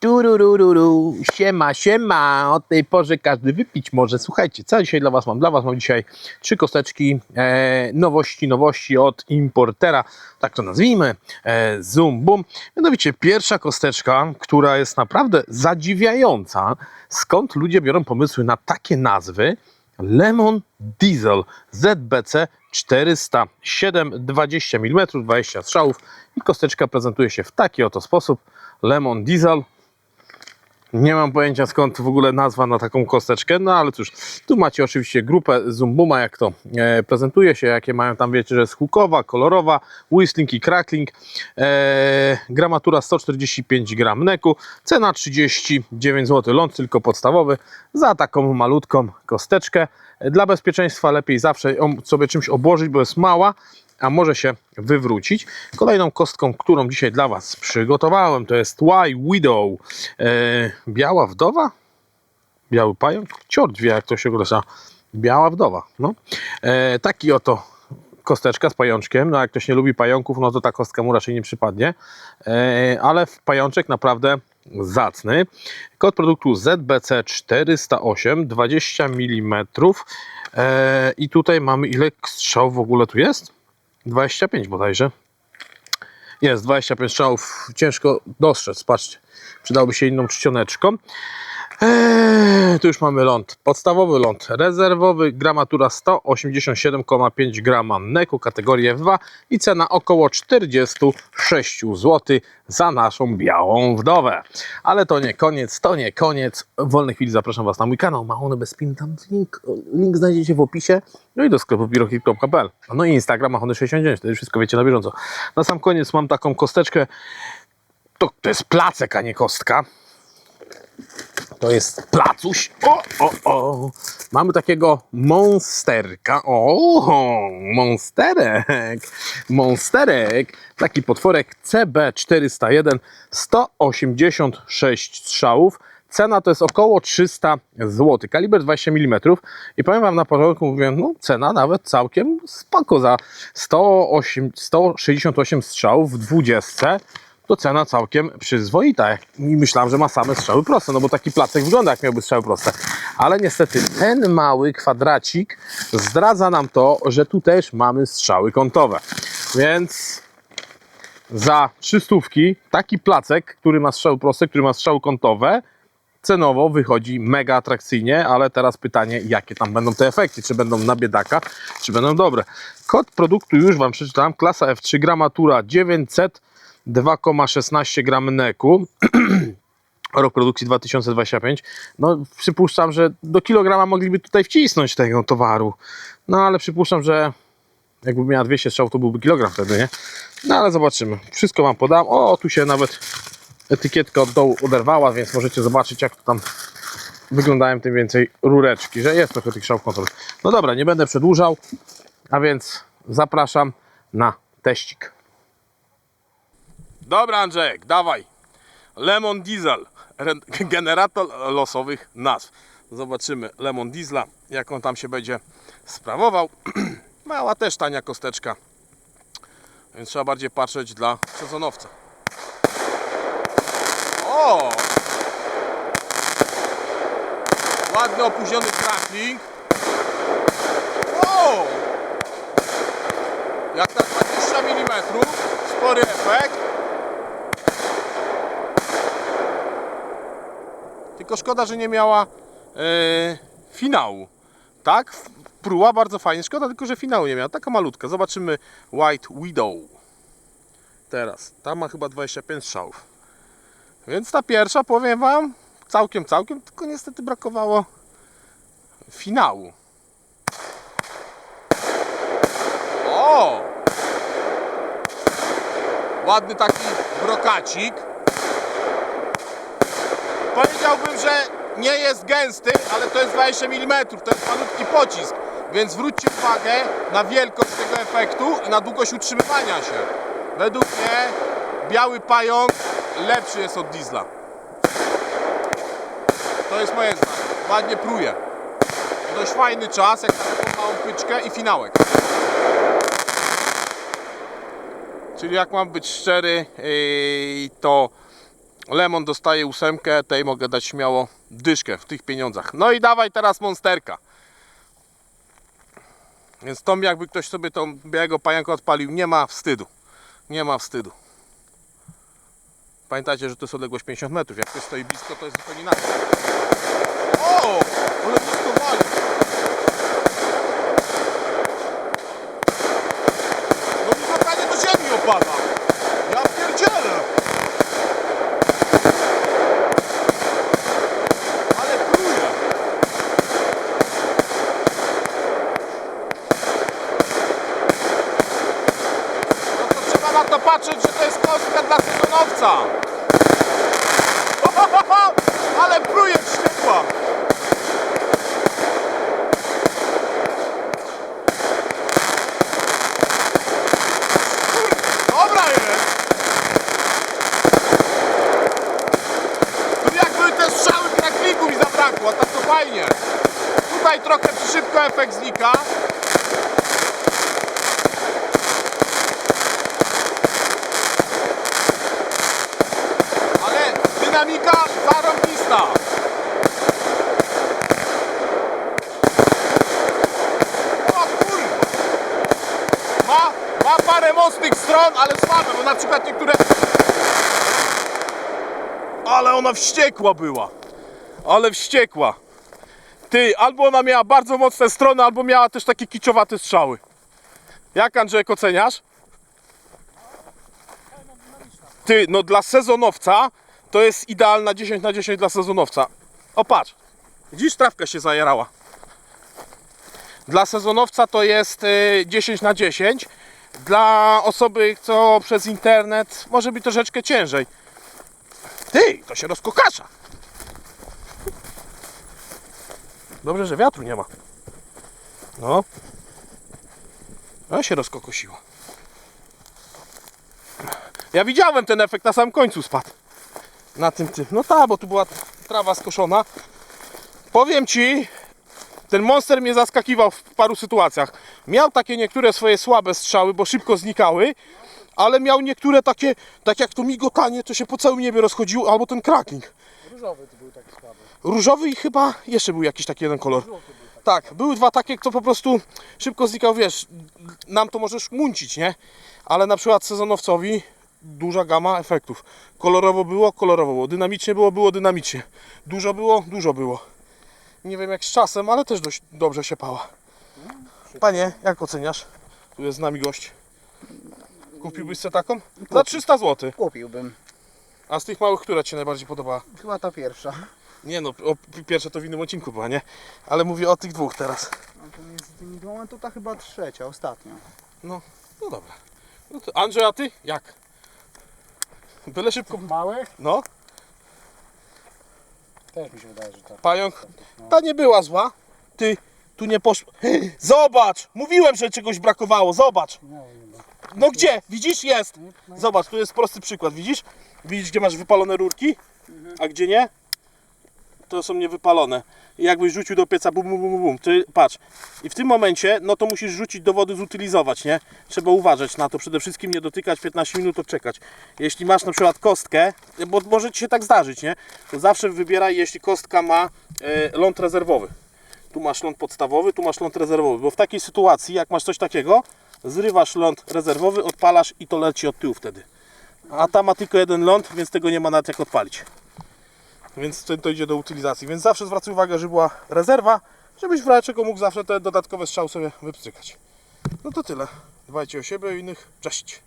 Tururururu, siema, siema, o tej porze każdy wypić może. Słuchajcie, co dzisiaj dla Was mam? Dla Was mam dzisiaj trzy kosteczki, e, nowości, nowości od importera, tak to nazwijmy, e, Zoom Boom. Mianowicie pierwsza kosteczka, która jest naprawdę zadziwiająca, skąd ludzie biorą pomysły na takie nazwy, Lemon Diesel ZBC 407 20 mm, 20 strzałów i kosteczka prezentuje się w taki oto sposób. Lemon Diesel. Nie mam pojęcia skąd w ogóle nazwa na taką kosteczkę, no ale cóż, tu macie oczywiście grupę Zumbuma, jak to e, prezentuje się, jakie mają tam, wiecie, że jest hukowa, kolorowa, whistling i crackling, e, gramatura 145 gram neku, cena 39 zł, ląd tylko podstawowy, za taką malutką kosteczkę. Dla bezpieczeństwa lepiej zawsze ją sobie czymś obłożyć, bo jest mała, a może się wywrócić. Kolejną kostką, którą dzisiaj dla Was przygotowałem, to jest Y Widow. E, biała wdowa? Biały pająk? Ciort wie, jak to się określa. Biała wdowa. No. E, taki oto kosteczka z pajączkiem. No jak ktoś nie lubi pająków, no to ta kostka mu raczej nie przypadnie. E, ale pajączek naprawdę zacny. Kod produktu ZBC 408, 20 mm. E, I tutaj mamy ile strzał w ogóle tu jest? 25 bodajże. Jest 25 strzałów, ciężko dostrzec, patrzcie. Przydałoby się inną czcioneczką. Eee, tu już mamy ląd. Podstawowy ląd rezerwowy, gramatura 187,5 grama neku, kategoria F2 i cena około 46 zł za naszą białą wdowę. Ale to nie koniec, to nie koniec. W wolnej chwili zapraszam Was na mój kanał Mahony bez pin, tam link, link znajdziecie w opisie. No i do sklepu pirokit.pl. No i Instagram Mahony69, wtedy wszystko wiecie na bieżąco. Na sam koniec mam taką kosteczkę. To, to jest placek, a nie kostka. To jest placuś. O, o, o. Mamy takiego monsterka. O, monsterek. Monsterek. Taki potworek CB401. 186 strzałów. Cena to jest około 300 zł. Kaliber 20 mm. I powiem Wam na początku, mówię, no cena nawet całkiem spoko za 108, 168 strzałów w 20 to cena całkiem przyzwoita. I myślałem, że ma same strzały proste, no bo taki placek wygląda jak miałby strzały proste. Ale niestety ten mały kwadracik zdradza nam to, że tu też mamy strzały kątowe. Więc za 300 taki placek, który ma strzały proste, który ma strzały kątowe, cenowo wychodzi mega atrakcyjnie, ale teraz pytanie, jakie tam będą te efekty, czy będą na biedaka, czy będą dobre. Kod produktu już Wam przeczytałem, klasa F3, gramatura 900, 2,16 gram neku. Rok produkcji 2025. No, przypuszczam, że do kilograma mogliby tutaj wcisnąć tego towaru. No, ale przypuszczam, że jakby miała 200 strzałów, to byłby kilogram wtedy, nie? No, ale zobaczymy. Wszystko Wam podam. O, tu się nawet etykietka od dołu oderwała, więc możecie zobaczyć, jak to tam wyglądają tym więcej rureczki, że jest trochę tych strzałów kontroli. No dobra, nie będę przedłużał, a więc zapraszam na teścik. Dobra, Andrzejek, dawaj. Lemon Diesel, generator losowych nazw. Zobaczymy Lemon Diesla, jak on tam się będzie sprawował. Mała też tania kosteczka, więc trzeba bardziej patrzeć dla sezonowca. O! Ładny opóźniony crackling. O! Jak na 20 mm, spory efekt. Tylko szkoda, że nie miała e, finału. Tak? Pruła bardzo fajnie. Szkoda tylko, że finału nie miała. Taka malutka. Zobaczymy White Widow. Teraz. Ta ma chyba 25 strzałów. Więc ta pierwsza, powiem Wam, całkiem, całkiem, tylko niestety brakowało finału. O! Ładny taki brokacik. Powiedziałbym, że nie jest gęsty, ale to jest 20 mm, to jest malutki pocisk. Więc zwróćcie uwagę na wielkość tego efektu i na długość utrzymywania się. Według mnie biały pająk lepszy jest od diesla. To jest moje zdanie. Ładnie pruje. Dość fajny czas, jak na taką małą pyczkę i finałek. Czyli jak mam być szczery, yy, to Lemon dostaje ósemkę, tej mogę dać śmiało dyszkę w tych pieniądzach. No i dawaj teraz monsterka. Więc tą jakby ktoś sobie tą białego pająka odpalił, nie ma wstydu. Nie ma wstydu. Pamiętajcie, że to jest odległość 50 metrów. Jak ktoś stoi blisko, to jest zupełnie inaczej. O! Ale blisko. No mi zapanie do ziemi opada. Ja pierdzielę. Ale pluje. No to patrzeć, że to jest kostka dla sezonowca. Ale pluje wściekła. Dobra jest. Tu jak były te strzały krakliku mi zabrakło, tak to fajnie. Tutaj trochę szybko efekt znika. Ale dynamika zarąbista. O kurwa. Ma, ma parę ale słabe, bo na przykład niektóre... Ale ona wściekła była. Ale wściekła. Ty, albo ona miała bardzo mocne strony, albo miała też takie kiczowate strzały. Jak Andrzejek oceniasz? Ty, no dla sezonowca to jest idealna 10 na 10 dla sezonowca. O patrz, widzisz, trawka się zajarała. Dla sezonowca to jest y, 10 na 10. Dla osoby, co przez internet może być troszeczkę ciężej. Ty, to się rozkokasza. Dobrze, że wiatru nie ma. No. No się rozkokosiło. Ja widziałem ten efekt na samym końcu spadł. Na tym tym. No tak, bo tu była trawa skoszona. Powiem ci, ten monster mnie zaskakiwał w paru sytuacjach. Miał takie niektóre swoje słabe strzały, bo szybko znikały, ale miał niektóre takie, tak jak to migotanie, to się po całym niebie rozchodziło, albo ten cracking. Różowy to był taki słaby. Różowy i chyba jeszcze był jakiś taki jeden kolor. Tak, były dwa takie, kto po prostu szybko znikał, wiesz, nam to możesz muncić, nie? Ale na przykład sezonowcowi duża gama efektów. Kolorowo było, kolorowo było. Dynamicznie było, było dynamicznie. Dużo było, dużo było. Nie wiem jak z czasem, ale też dość dobrze się pała. Panie, jak oceniasz? Tu jest z nami gość. Kupiłbyś sobie taką? Za 300 zł. Kupiłbym. A z tych małych, która Ci się najbardziej podobała? Chyba ta pierwsza. Nie no, o, pierwsze to w innym odcinku była, nie? Ale mówię o tych dwóch teraz. No to między tymi dwoma to ta chyba trzecia, ostatnia. No, no dobra. No to Andrzej, a ty? Jak? Byle szybko. Małych? No, Też mi się wydaje, że tak. pająk. Ta nie była zła. Ty, tu nie poszło. Zobacz! Mówiłem, że czegoś brakowało. Zobacz. No, nie ma. No gdzie? Widzisz? Jest. Zobacz, tu jest prosty przykład. Widzisz? Widzisz, gdzie masz wypalone rurki? A gdzie nie? To są niewypalone. I jakbyś rzucił do pieca, bum, bum, bum, bum. Ty patrz. I w tym momencie, no to musisz rzucić do wody, zutylizować, nie? Trzeba uważać na to. Przede wszystkim nie dotykać, 15 minut odczekać. Jeśli masz na przykład kostkę, bo może ci się tak zdarzyć, nie? To zawsze wybieraj, jeśli kostka ma e, ląd rezerwowy. Tu masz ląd podstawowy, tu masz ląd rezerwowy. Bo w takiej sytuacji, jak masz coś takiego, zrywasz ląd rezerwowy, odpalasz i to leci od tyłu wtedy. A ta ma tylko jeden ląd, więc tego nie ma nawet jak odpalić. Więc to, idzie do utylizacji. Więc zawsze zwracaj uwagę, żeby była rezerwa, żebyś w razie czego mógł zawsze te dodatkowe strzały sobie wypstrykać. No to tyle. Dbajcie o siebie i innych. Cześć!